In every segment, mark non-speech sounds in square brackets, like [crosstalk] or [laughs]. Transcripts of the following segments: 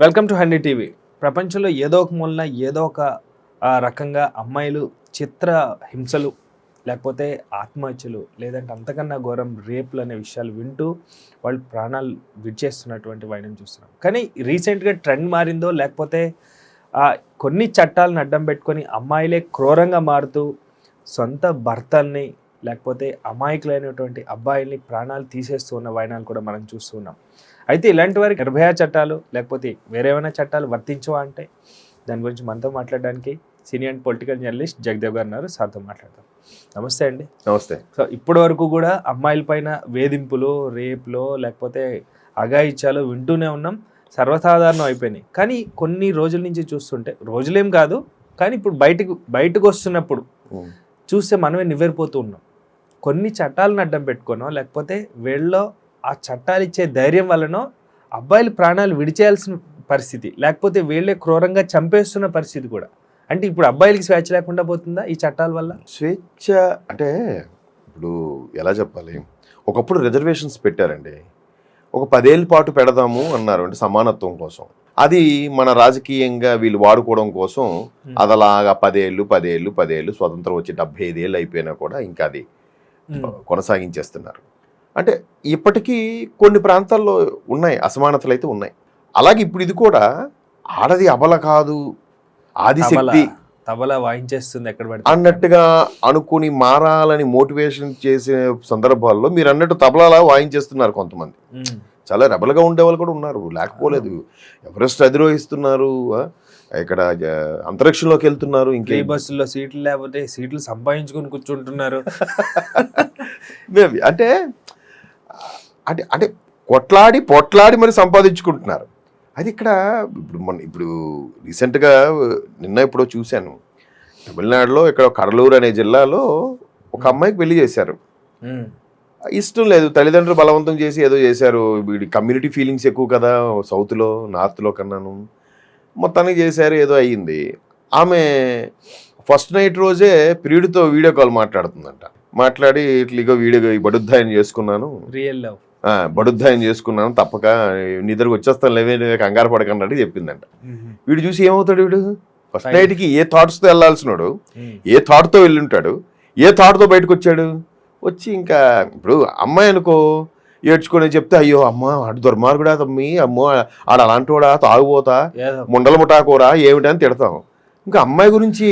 Welcome to హండ్రీ TV. ప్రపంచంలో ఏదో ఒక మూలన ఏదో ఒక రకంగా అమ్మాయిలు చిత్ర హింసలు లేకపోతే ఆత్మహత్యలు లేదంటే అంతకన్నా ఘోరం రేపులు అనే విషయాలు వింటూ వాళ్ళు ప్రాణాలు విడిచేస్తున్నటువంటి వైనం చూస్తున్నాం. కానీ రీసెంట్గా ట్రెండ్ మారిందో లేకపోతే కొన్ని చట్టాలను అడ్డం పెట్టుకొని అమ్మాయిలే క్రూరంగా మారుతూ సొంత భర్తల్ని లేకపోతే అమాయకులైనటువంటి అబ్బాయిల్ని ప్రాణాలు తీసేస్తూ ఉన్న వైనాలు కూడా మనం చూస్తున్నాం అయితే ఇలాంటి వారికి నిర్భయ చట్టాలు లేకపోతే వేరే ఏమైనా చట్టాలు వర్తించవా అంటే? దాని గురించి మనతో మాట్లాడడానికి సీనియర్ పొలిటికల్ జర్నలిస్ట్ జగదేవ్ గారు ఉన్నారు. సార్తో మాట్లాడతాం నమస్తే అండి. నమస్తే. సో ఇప్పటి వరకు కూడా అమ్మాయిల పైన వేధింపులు రేపులో లేకపోతే అఘాయిత్యాలు వింటూనే ఉన్నాం. సర్వసాధారణం అయిపోయినాయి. కానీ కొన్ని రోజుల నుంచి చూస్తుంటే రోజులేం కాదు కానీ ఇప్పుడు బయటకు బయటకు వస్తున్నప్పుడు చూస్తే మనమే నివ్వెరిపోతూ ఉన్నాం. కొన్ని చట్టాలను అడ్డం పెట్టుకోనో లేకపోతే వీళ్ళలో ఆ చట్టాలు ఇచ్చే ధైర్యం వల్లనో అబ్బాయిలు ప్రాణాలు విడిచేయాల్సిన పరిస్థితి లేకపోతే వీళ్ళే క్రూరంగా చంపేస్తున్న పరిస్థితి కూడా. అంటే ఇప్పుడు అబ్బాయిలకి స్వేచ్ఛ లేకుండా పోతుందా ఈ చట్టాల వల్ల? స్వేచ్ఛ అంటే ఇప్పుడు ఎలా చెప్పాలి? ఒకప్పుడు రిజర్వేషన్స్ పెట్టారండి. ఒక పదేళ్ళ పాటు పెడదాము అన్నారు అంటే సమానత్వం కోసం. అది మన రాజకీయంగా వీళ్ళు వాడుకోవడం కోసం అది అలాగా పదేళ్ళు పదేళ్ళు పదేళ్ళు స్వతంత్రం వచ్చి డెబ్బై ఐదేళ్ళు అయిపోయినా కూడా ఇంకా అది. కొనసాగించేస్తున్నారు. అంటే ఇప్పటికీ కొన్ని ప్రాంతాల్లో ఉన్నాయి అసమానతలు అయితే ఉన్నాయి. అలాగే ఇప్పుడు ఇది కూడా ఆడది అబల కాదు ఆదిశక్తి. తబలా- వాయించేస్తుంది ఎక్కడ అన్నట్టుగా అనుకుని మారాలని మోటివేషన్ చేసే సందర్భాల్లో మీరు అన్నట్టు తబలాలా వాయించేస్తున్నారు కొంతమంది. చాలా రెబల్గా ఉండే వాళ్ళు కూడా ఉన్నారు లేకపోలేదు. ఎవరెస్ట్ అధిరోహిస్తున్నారు ఇక్కడ అంతరిక్షంలోకి వెళ్తున్నారు ఇంకే? బస్సుల్లో సీట్లు లేకపోతే సీట్లు సంపాదించుకొని కూర్చుంటున్నారు. [laughs] అంటే అంటే అంటే కొట్లాడి పొట్లాడి మరి సంపాదించుకుంటున్నారు. అది ఇక్కడ ఇప్పుడు మన ఇప్పుడు రీసెంట్గా నిన్న ఎప్పుడో చూశాను. తమిళనాడులో ఇక్కడ కడలూరు అనే జిల్లాలో ఒక అమ్మాయికి పెళ్ళి చేశారు. ఇష్టం లేదు తల్లిదండ్రులు బలవంతం చేసి ఏదో చేశారు. వీడి కమ్యూనిటీ ఫీలింగ్స్ ఎక్కువ కదా సౌత్లో నార్త్లో కన్నాను. మొత్తానికి చేశారు ఏదో అయ్యింది. ఆమె ఫస్ట్ నైట్ రోజే ప్రియుడితో వీడియో కాల్ మాట్లాడుతుందంట. మాట్లాడి ఇట్లా ఇగో వీడియో ఈ బడుద్దాయం చేసుకున్నాను. Real love. బడుద్దాయం చేసుకున్నాను తప్పక నీ దగ్గరకు వచ్చేస్తాను లేవే కంగారు పడకన్నట్టు చెప్పిందంట. వీడు చూసి ఏమవుతాడు వీడు? ఫస్ట్. నైట్కి ఏ థాట్స్తో వెళ్ళాల్సినాడు ఏ థాట్తో వెళ్ళుంటాడు ఏ థాట్తో బయటకు వచ్చాడు వచ్చి ఇంకా ఇప్పుడు అమ్మాయి అనుకో ఏడ్చుకొని చెప్తే అయ్యో అమ్మ ఆడు దుర్మార్గుడా తమ్మి అమ్మో ఆడు అలాంటి వాడా తాగుపోతా ముండల ముఠాకూరా ఏమిటని తిడతాం. ఇంకా అమ్మాయి గురించి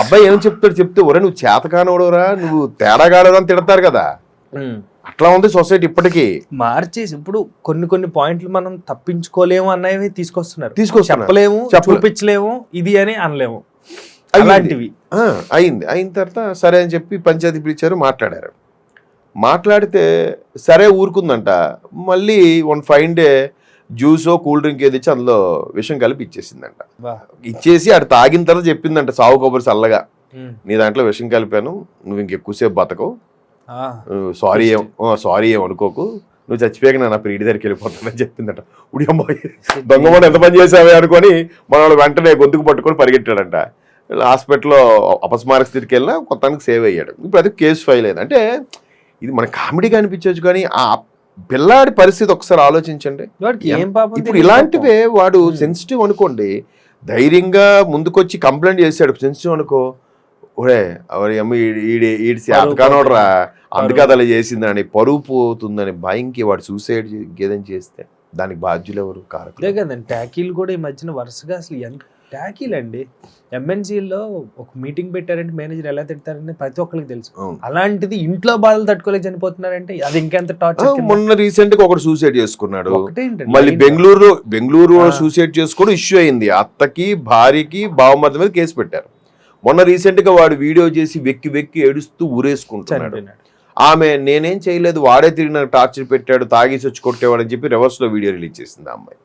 అబ్బాయి ఏం చెప్తాడు చెప్తే ఒరే నువ్వు చేతకానోడురా నువ్వు తేడాగాడు అని తిడతారు కదా. అట్లా ఉంది సొసైటీ ఇప్పటికీ మార్చేసి ఇప్పుడు కొన్ని కొన్ని పాయింట్లు మనం తప్పించుకోలేము అన్నవి తీసుకొస్తున్నారు తీసుకొస్తున్నారు. చెప్పలేము చెప్పలే- చూపించలేము ఇది అని అనలేము. అలాంటివి అయింది అయిన తర్వాత సరే అని చెప్పి పంచాయతీ పిలిచారు మాట్లాడారు మాట్లాడితే సరే ఊరుకుందంట మళ్ళీ వన్ ఫైన్ డే జ్యూసో కూల్ డ్రింక్ ఏది ఇచ్చి అందులో విషం కలిపి ఇచ్చేసిందంట. ఇచ్చేసి ఆడు తాగిన తర్వాత చెప్పిందంట సావు కొబ్బరి చల్లగా. నీ దాంట్లో విషం కలిపాను నువ్వు ఇంకెక్కువసేపు బతకవు. సారీ ఏం సారీ ఏం అనుకోకు. నువ్వు చచ్చిపోయాక నా ప్రీడి దగ్గరికి వెళ్ళిపోతానని చెప్పిందట. ఉడి అమ్మాయి దొంగమని ఎంత పని చేసావే అనుకొని మనవాడు వెంటనే గొంతుకు పట్టుకొని పరిగెట్టాడంట. హాస్పిటల్లో అపస్మారక స్థితికి వెళ్ళినా కొత్తానికి సేవ్ అయ్యాడు. ఇప్పుడు అది కేసు ఫైల్ అయింది. అంటే ఇది మన కామెడీగా అనిపించవచ్చు కానీ ఆ పిల్లాడి పరిస్థితి ఒకసారి ఆలోచించండి. ఇప్పుడు ఇలాంటివే వాడు. సెన్సిటివ్ అనుకోండి ధైర్యంగా ముందుకొచ్చి కంప్లైంట్ చేశాడు. సెన్సిటివ్ అనుకో ఒరే ఎవరి అమ్మ ఈడి- ఈడి ఈడి పరువు అతకానోడ్రా అందుకే. అలా చేసిందని పరువు పోతుందని భయంకి వాడు సూసైడ్ గేదని చేస్తే దానికి బాధ్యులు ఎవరు అదే కారకులు కదండి ట్యాకీలు కూడా ఈ మధ్యన వరుసగా అసలు ఎంత ట్యాకీలు అండి ఎంఎన్సీలో ఒక మీటింగ్ పెట్టారంటే మేనేజర్ ఎలా తిడతారని ప్రతి ఒక్కరికి తెలుసు. అలాంటిది ఇంట్లో బాధలు తట్టుకోలేక చనిపోతున్నారంటే అది ఇంకెంత టార్చర్ మొన్న రీసెంట్గా ఒకడు సూసైడ్ చేసుకున్నాడు. మళ్ళీ బెంగళూరు బెంగళూరు. సూసైడ్ చేసుకోవడం ఇష్యూ అయింది. అత్తకి భార్యకి బావమర్ది మీద కేసు పెట్టారు. మొన్న రీసెంట్గా వాడు వీడియో చేసి వెక్కి వెక్కి ఏడుస్తూ ఊరేసుకుంటున్నాడు. ఆమె నేనేం చేయలేదు వాడే తిరిగి నాకు టార్చర్ పెట్టాడు తాగేసి వచ్చి కొట్టేవాడు అని చెప్పి రివర్స్లో వీడియో రిలీజ్ చేసింది ఆ అమ్మాయి.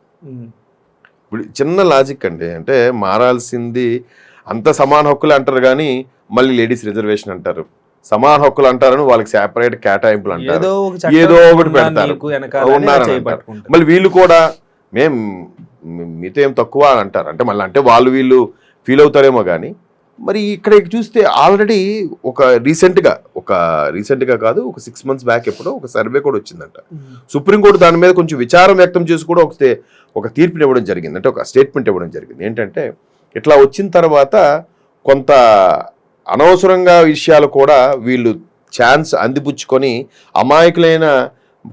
ఇప్పుడు చిన్న లాజిక్ అండి అంటే మారాల్సింది అంత సమాన హక్కులు అంటారు కానీ మళ్ళీ లేడీస్ రిజర్వేషన్ అంటారు. సమాన హక్కులు అంటారని వాళ్ళకి సెపరేట్ కేటాయింపులు అంటారు. ఏదో ఒకటి పెడతారు. మళ్ళీ వీళ్ళు కూడా మేం మీ- మీతో ఏం తక్కువ అని అంటారు. అంటే మళ్ళీ అంటే వాళ్ళు వీళ్ళు ఫీల్ అవుతారేమో కానీ మరి ఇక్కడ చూస్తే ఆల్రెడీ ఒక రీసెంట్గా ఒక రీసెంట్గా కాదు ఒక సిక్స్ మంత్స్ బ్యాక్ ఎప్పుడో ఒక సర్వే కూడా వచ్చిందంట. సుప్రీంకోర్టు దాని మీద కొంచెం విచారం వ్యక్తం చేసి కూడా ఒక ఒక తీర్పుని ఇవ్వడం జరిగింది. అంటే ఒక స్టేట్మెంట్ ఇవ్వడం జరిగింది. ఏంటంటే ఇట్లా వచ్చిన తర్వాత కొంత అనవసరంగా విషయాలు కూడా వీళ్ళు ఛాన్స్ అందిపుచ్చుకొని అమాయకులైన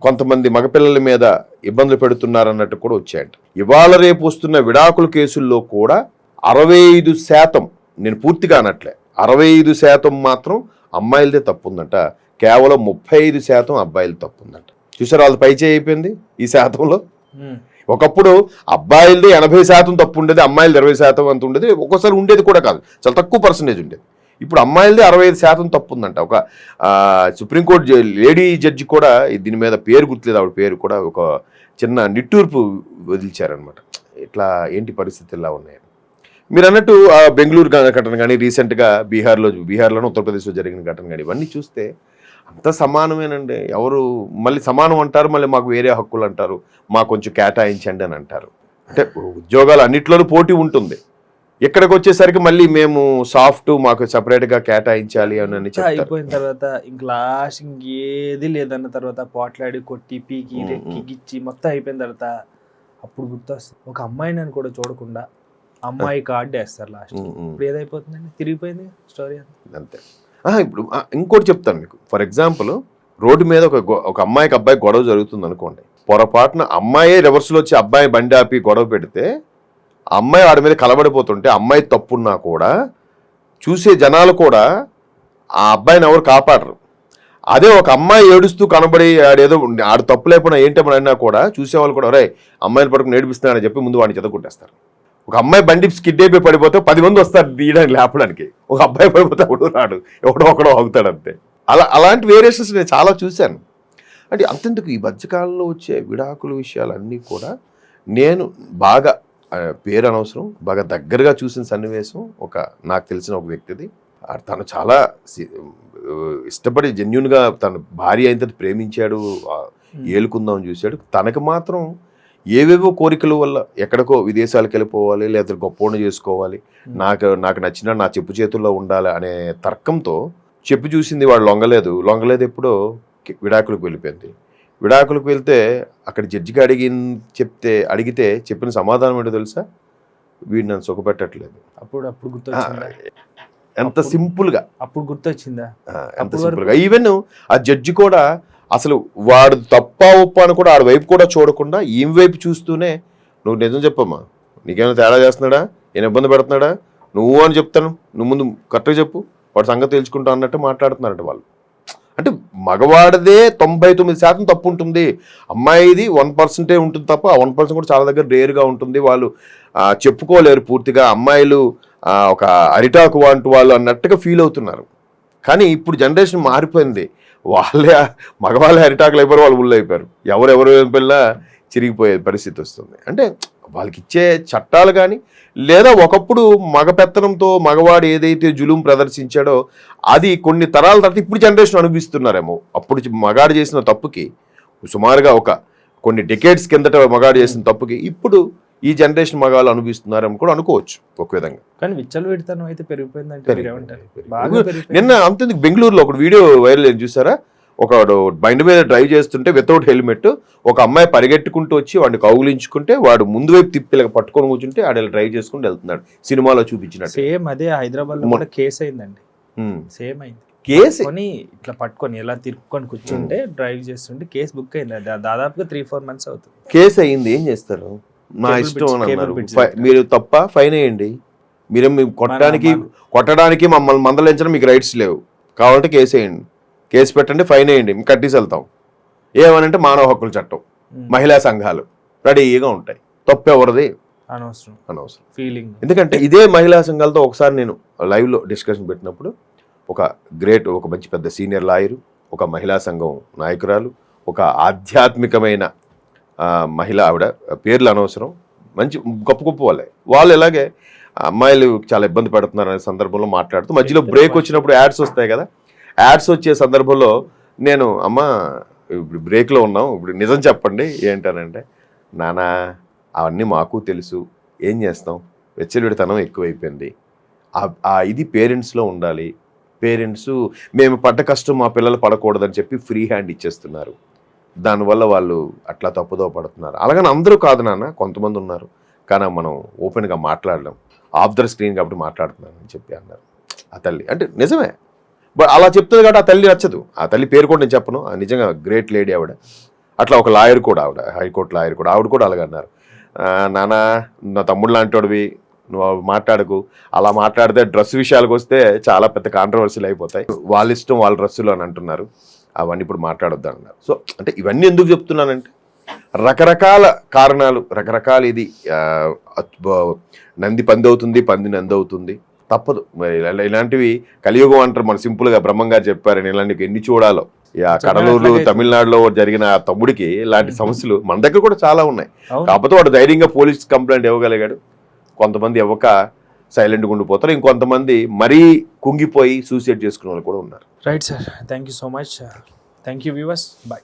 కొంతమంది మగపిల్లల మీద ఇబ్బందులు పెడుతున్నారన్నట్టు కూడా వచ్చాయంట. ఇవాళ రేపు వస్తున్న విడాకుల కేసుల్లో కూడా అరవై ఐదు శాతం నేను పూర్తిగా అనట్లే. అరవై ఐదు శాతం మాత్రం అమ్మాయిలదే తప్పు ఉందంట కేవలం ముప్పై ఐదు శాతం అబ్బాయిలు తప్పు ఉందంట చూసారు వాళ్ళ పై చేయి అయిపోయింది ఈ శాతంలో. ఒకప్పుడు అబ్బాయిలది ఎనభై శాతం తప్పు ఉండేది అమ్మాయిలది ఇరవై శాతం అంత ఉండేది ఒక్కోసారి ఉండేది కూడా కాదు. చాలా తక్కువ పర్సంటేజ్ ఉండేది. ఇప్పుడు అమ్మాయిలది అరవై ఐదు శాతం తప్పు ఉందంట ఒక సుప్రీంకోర్టు లేడీ జడ్జి కూడా దీని మీద పేరు గుర్తులేదు. ఆవిడ పేరు కూడా ఒక చిన్న నిట్టూర్పు వదిలిచారనమాట ఇట్లా ఏంటి పరిస్థితులు ఇలా ఉన్నాయి? మీరు అన్నట్టు బెంగళూరు ఘటన కానీ రీసెంట్గా బీహార్లో బీహార్లోనూ ఉత్తరప్రదేశ్లో జరిగిన ఘటన కానీ ఇవన్నీ చూస్తే అంత సమానమేనండి. ఎవరు మళ్ళీ సమానం అంటారు మళ్ళీ మాకు వేరే హక్కులు అంటారు మాకు కొంచెం కేటాయించండి అని అంటారు. అంటే ఉద్యోగాలు అన్నిట్లోనూ పోటీ ఉంటుంది. ఇక్కడికి వచ్చేసరికి మళ్ళీ మేము సాఫ్ట్ మాకు సపరేట్గా కేటాయించాలి అని అని అయిపోయిన తర్వాత ఇంక లాస్ట్ ఇంకేది లేదన్న తర్వాత పోట్లాడి కొట్టి పీకి రెక్కి. గిచ్చి మొత్తం అయిపోయిన తర్వాత అప్పుడు గుర్తొస్తుంది. ఒక అమ్మాయిని అని కూడా చూడకుండా అమ్మాయి కార్డు వేస్తారు లాస్ట్. ఇప్పుడు ఏదైపోతుందండి? తిరిగిపోయింది స్టోరీ అంతా? ఇప్పుడు ఇంకోటి చెప్తాను మీకు. ఫర్ ఎగ్జాంపుల్ రోడ్డు మీద ఒక ఒక అమ్మాయికి అబ్బాయి గొడవ జరుగుతుంది అనుకోండి. పొరపాటున అమ్మాయే రివర్స్లో వచ్చి అబ్బాయి బండి ఆపి గొడవ పెడితే ఆ అమ్మాయి వాడి మీద కలబడిపోతుంటే అమ్మాయి తప్పున్నా కూడా చూసే జనాలు కూడా ఆ అబ్బాయిని ఎవరు కాపాడరు. అదే ఒక అమ్మాయి ఏడుస్తూ కనబడి ఆడేదో ఆడు తప్పు లేకుండా ఏంటని అన్నా కూడా చూసేవాళ్ళు కూడా రే అమ్మాయిని పడుకుని ఏడిపిస్తున్నాడని చెప్పి ముందు వాడిని చెదగొట్టేస్తారు ఒక అమ్మాయి బండి స్కిడ్ అయిపోయి పడిపోతే పది మంది వస్తారు తీయడానికి లేపడానికి. ఒక అబ్బాయి పడిపోతే ఎవడో రాడు ఎవడో ఒకడో ఆగుతాడు అంతే. అలా అలాంటి వేరియేషన్స్ నేను చాలా చూశాను. అంటే అంతెందుకు ఈ మధ్యకాలంలో వచ్చే విడాకుల విషయాలన్నీ కూడా నేను బాగా పేరు అనవసరం బాగా దగ్గరగా చూసిన సన్నివేశం ఒక నాకు తెలిసిన ఒక వ్యక్తిది. తను చాలా ఇష్టపడి జెన్యున్గా తన భార్య అయిన తర్వాత ప్రేమించాడు ఏలుకుందామని చూశాడు. తనకు మాత్రం ఏవేవో కోరికల వల్ల ఎక్కడికో విదేశాలకు వెళ్ళిపోవాలి లేదా గొప్ప చేసుకోవాలి. నాకు నాకు నచ్చిన నా చెప్పు చేతుల్లో ఉండాలి అనే తర్కంతో చెప్పు చూసింది వాడు లొంగలేదు. లొంగలేదు ఎప్పుడో విడాకులకు వెళ్ళిపోయింది. విడాకులకు వెళ్తే అక్కడ జడ్జికి అడిగి చెప్తే అడిగితే చెప్పిన సమాధానం ఏంటో తెలుసా? వీడు నన్ను సుఖపెట్టట్లేదు. అప్పుడు అప్పుడు గుర్తొచ్చిందా? ఎంత సింపుల్గా. అప్పుడు గుర్తొచ్చిందా? ఎంత సింపుల్గా. ఈవెన్ ఆ జడ్జి కూడా అసలు వాడు తప్ప ఉప్ప అని కూడా ఆడి వైపు కూడా చూడకుండా ఏం వైపు చూస్తూనే నువ్వు నిజం చెప్పమ్మా. నీకేమైనా తేడా చేస్తున్నాడా? నేను ఇబ్బంది పెడుతున్నాడా? నువ్వు అని చెప్తాను. నువ్వు ముందు కరెక్ట్గా చెప్పు. వాడు సంగతి తెలుసుకుంటా అన్నట్టు మాట్లాడుతున్నారట వాళ్ళు. అంటే మగవాడిదే తొంభై తొమ్మిది శాతం తప్పు ఉంటుంది. అమ్మాయిది వన్ పర్సెంటే ఉంటుంది తప్ప ఆ వన్ పర్సెంట్ కూడా చాలా దగ్గర రేరుగా ఉంటుంది. వాళ్ళు చెప్పుకోలేరు పూర్తిగా. అమ్మాయిలు ఒక అరిటాకు వంటి వాళ్ళు అన్నట్టుగా ఫీల్ అవుతున్నారు. కానీ ఇప్పుడు జనరేషన్ మారిపోయింది. వాళ్ళే మగవాళ్ళే అరిటాకులు అయిపోయారు వాళ్ళు ఉళ్ళు అయిపోయారు. ఎవరెవరు పిల్ల చిరిగిపోయే పరిస్థితి వస్తుంది. అంటే వాళ్ళకి ఇచ్చే చట్టాలు కానీ లేదా ఒకప్పుడు మగ పెత్తనంతో మగవాడు ఏదైతే జులుం ప్రదర్శించాడో అది కొన్ని తరాల తర్వాత ఇప్పుడు జనరేషన్ అనుభవిస్తున్నారేమో. అప్పుడు మగాడు చేసిన తప్పుకి సుమారుగా ఒక కొన్ని డెకేడ్స్ కిందట మగాడు చేసిన తప్పుకి ఇప్పుడు ఈ జనరేషన్ మగాళ్ళు అనుభవిస్తున్నారని కూడా అనుకోవచ్చు ఒక విధంగా. కానీ విచ్చలు పెడతాను అయితే పెరిగిపోయిందంటే నిన్న అంతెందుకు బెంగళూరులో ఒక వీడియో వైరల్ అయింది చూసారా? ఒకడు బండి మీద డ్రైవ్ చేస్తుంటే వితౌట్ హెల్మెట్ ఒక అమ్మాయి పరిగెట్టుకుంటూ వచ్చి వాడిని కౌగులించుకుంటే వాడు ముందు వైపు తిప్పి పట్టుకొని కూర్చుంటే ఆడ డ్రైవ్ చేసుకుంటూ వెళ్తున్నాడు. సినిమాలో చూపించినట్టు. సేమ్ అదే హైదరాబాద్లో కేసు అయిందండి. సేమ్ అయింది. కేసు? కొని ఇట్లా పట్టుకొని ఎలా తిరుక్కొని కూర్చుంటే డ్రైవ్ చేస్తుంటే కేసు బుక్ అయింది. దాదాపుగా త్రీ ఫోర్ మంత్స్ అవుతుంది. కేసు అయింది. ఏం చేస్తారు? నా ఇష్టం అని అన్నారు. మీరు తప్ప ఫైన్ వేయండి. మీరేం కొట్టడానికి కొట్టడానికి మమ్మల్ని మందలించడం మీకు రైట్స్ లేవు. కావాలంటే కేసు వేయండి. కేసు పెట్టండి ఫైన్ వేయండి. మేము కట్టేసి వెళ్తాం. ఏమనంటే మానవ హక్కుల చట్టం. మహిళా సంఘాలు రెడీగా ఉంటాయి. తప్పు ఎవరిది? అనవసరం. అనవసరం. ఫీలింగ్ ఎందుకంటే ఇదే మహిళా సంఘాలతో ఒకసారి నేను లైవ్లో డిస్కషన్ పెట్టినప్పుడు ఒక గ్రేట్ ఒక మంచి పెద్ద సీనియర్ లాయరు ఒక మహిళా సంఘం నాయకురాలు ఒక ఆధ్యాత్మికమైన మహిళ ఆవిడ పేర్లు అనవసరం. మంచి గొప్ప గొప్ప వాళ్ళే. వాళ్ళు ఇలాగే అమ్మాయిలు చాలా ఇబ్బంది పడుతున్నారు అనే సందర్భంలో మాట్లాడుతూ మధ్యలో బ్రేక్ వచ్చినప్పుడు యాడ్స్ వస్తాయి కదా. యాడ్స్ వచ్చే సందర్భంలో నేను అమ్మ ఇప్పుడు బ్రేక్లో ఉన్నాం ఇప్పుడు నిజం చెప్పండి ఏంటనంటే నానా అవన్నీ మాకు తెలుసు. ఏం చేస్తాం? వెచ్చలిడితనం ఎక్కువైపోయింది. ఆ ఇది పేరెంట్స్లో ఉండాలి. పేరెంట్స్ మేము పడ్డ కష్టం మా పిల్లలు పడకూడదని చెప్పి ఫ్రీ హ్యాండ్ ఇచ్చేస్తున్నారు. దానివల్ల వాళ్ళు అట్లా తప్పుదో పడుతున్నారు. అలాగని అందరూ కాదు నాన్న కొంతమంది ఉన్నారు. కానీ మనం ఓపెన్గా మాట్లాడలేం. ఆఫ్ ద స్క్రీన్ కాబట్టి మాట్లాడుతున్నాను అని చెప్పి అన్నారు. ఆ తల్లి అంటే నిజమే. బట్ అలా చెప్తుంది కాబట్టి ఆ తల్లి నచ్చదు. ఆ తల్లి పేరు కూడా నేను చెప్పను. ఆ నిజంగా గ్రేట్ లేడీ ఆవిడ. అట్లా ఒక లాయర్ కూడా ఆవిడ హైకోర్టు లాయర్ కూడా ఆవిడ కూడా అలాగే అన్నారు. నానా నా తమ్ముడు లాంటివాడివి. నువ్వు మాట్లాడకు. అలా మాట్లాడితే డ్రెస్ విషయాలకు వస్తే చాలా పెద్ద కాంట్రవర్సీలు అయిపోతాయి. వాళ్ళ ఇష్టం వాళ్ళ డ్రెస్సులు అని అంటున్నారు. అవన్నీ ఇప్పుడు మాట్లాడొద్దు అన్నారు సో అంటే ఇవన్నీ ఎందుకు చెప్తున్నానంటే రకరకాల కారణాలు రకరకాల ఇది నంది పంది అవుతుంది పంది నంది అవుతుంది. తప్పదు. మరి ఇలా- ఇలాంటివి కలియుగం అంటారు. మన సింపుల్గా బ్రహ్మం గారు చెప్పారని ఇలాంటివి ఎన్ని చూడాలో. కడలూరు. తమిళనాడులో జరిగిన ఆ తమ్ముడికి ఇలాంటి సమస్యలు మన దగ్గర కూడా చాలా ఉన్నాయి. కాకపోతే వాడు ధైర్యంగా పోలీస్ కంప్లైంట్ ఇవ్వగలిగాడు. కొంతమంది ఇవ్వక సైలెంట్గా ఉండిపోతారు. ఇంకొంతమంది మరీ కుంగిపోయి సూసైడ్ చేసుకునే వాళ్ళు కూడా ఉన్నారు. Right sir thank you so much thank you viewers bye